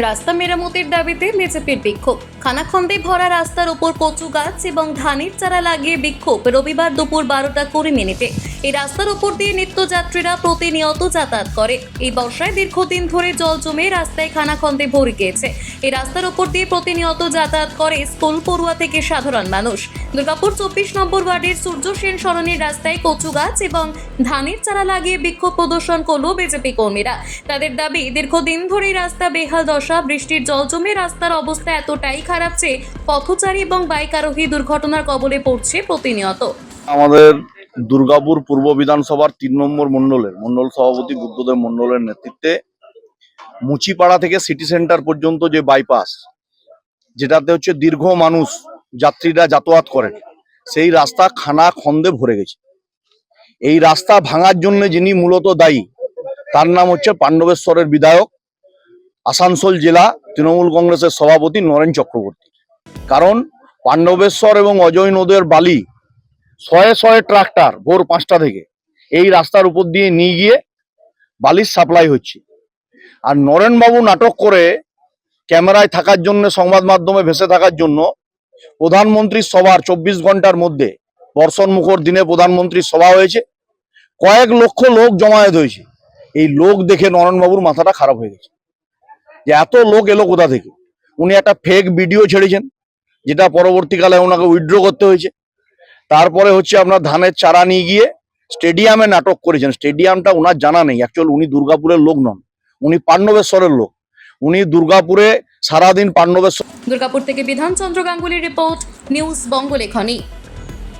রাস্তা মেরামতির দাবিতে বিজেপির বিক্ষোভ। খানাখন্দে ভরা রাস্তার ওপর কচু গাছ এবং ধানের চারা লাগিয়ে বিক্ষোভ। রবিবার দুপুর বারোটা কুড়ি মিনিটে। এই রাস্তার ওপর দিয়ে নিত্যযাত্রীরা প্রতিনিয়ত যাতায়াত করে। এই বর্ষায় দীর্ঘদিন ধরে জল জমে রাস্তায় খানাখন্দে ভরে গিয়েছে। এই রাস্তার ওপর দিয়ে প্রতিনিয়ত যাতায়াত করে স্কুল, পড়ুয়া থেকে সাধারণ মানুষ। দুর্গাপুর চব্বিশ নম্বর ওয়ার্ডের সূর্য সেন সরণির রাস্তায় কচু গাছ এবং ধানের চারা লাগিয়ে বিক্ষোভ প্রদর্শন করল বিজেপি কর্মীরা। তাদের দাবি, দীর্ঘদিন ধরে রাস্তা বেহাল দশা, বৃষ্টির জল জমে রাস্তার অবস্থা এতটাই খারাপ যে পথচারী এবং বাইক আরোহী দুর্ঘটনার কবলে পড়ছে প্রতিনিয়ত। আমাদের দুর্গাপুর পূর্ব বিধানসভার তিন নম্বর মণ্ডলের, মণ্ডল সভাপতি বুদ্ধদেব মণ্ডলের নেতৃত্বে মুচিপাড়া থেকে সিটি সেন্টার পর্যন্ত যে বাইপাস যেটাতে হচ্ছে দীর্ঘ মানুষ, যাত্রীরা যাতায়াত করেন, সেই রাস্তা খানা খন্দে ভরে গেছে। এই রাস্তা ভাঙার জন্য যিনি মূলত দায়ী, তার নাম হচ্ছে পাণ্ডবেশ্বরের বিধায়ক, আসানসোল জেলা তৃণমূল কংগ্রেসের সভাপতি নরেন চক্রবর্তী। কারণ পাণ্ডবেশ্বর এবং অজয় নদের বালি শয়ে শয়ে ট্রাক্টর ভোর পাঁচটা থেকে এই রাস্তার উপর দিয়ে নিয়ে গিয়ে বালির সাপ্লাই হচ্ছে। আর নরেনবাবু নাটক করে ক্যামেরায় থাকার জন্য, সংবাদ মাধ্যমে ভেসে থাকার জন্য প্রধানমন্ত্রীর সভার চব্বিশ ঘণ্টার মধ্যে বর্ষণ মুখর দিনে প্রধানমন্ত্রীর সভা হয়েছে। কয়েক লক্ষ লোক জমায়েত হয়েছে। এই লোক দেখে নরেনবাবুর মাথাটা খারাপ হয়ে গেছে। যে এত লোক এলো কোথা থেকে? উনি একটা ফেক ভিডিও ছেড়েছেন, যেটা পরবর্তীকালে ওনাকে উইথড্র করতে হয়েছে। তারপরে হচ্ছে আপনার ধানের চারা নিয়ে গিয়ে স্টেডিয়ামে নাটক করেছেন। স্টেডিয়ামটা ওনার জানা নেই। অ্যাকচুয়াল উনি দুর্গাপুরের লোক নন। উনি পাণ্ডবেশ্বরের লোক। উনি দুর্গাপুরে সারাদিন পাণ্ডবেশ্বর দুর্গাপুর থেকে বিধানচন্দ্র গাঙ্গুলির রিপোর্ট নিউজ বঙ্গলেখনী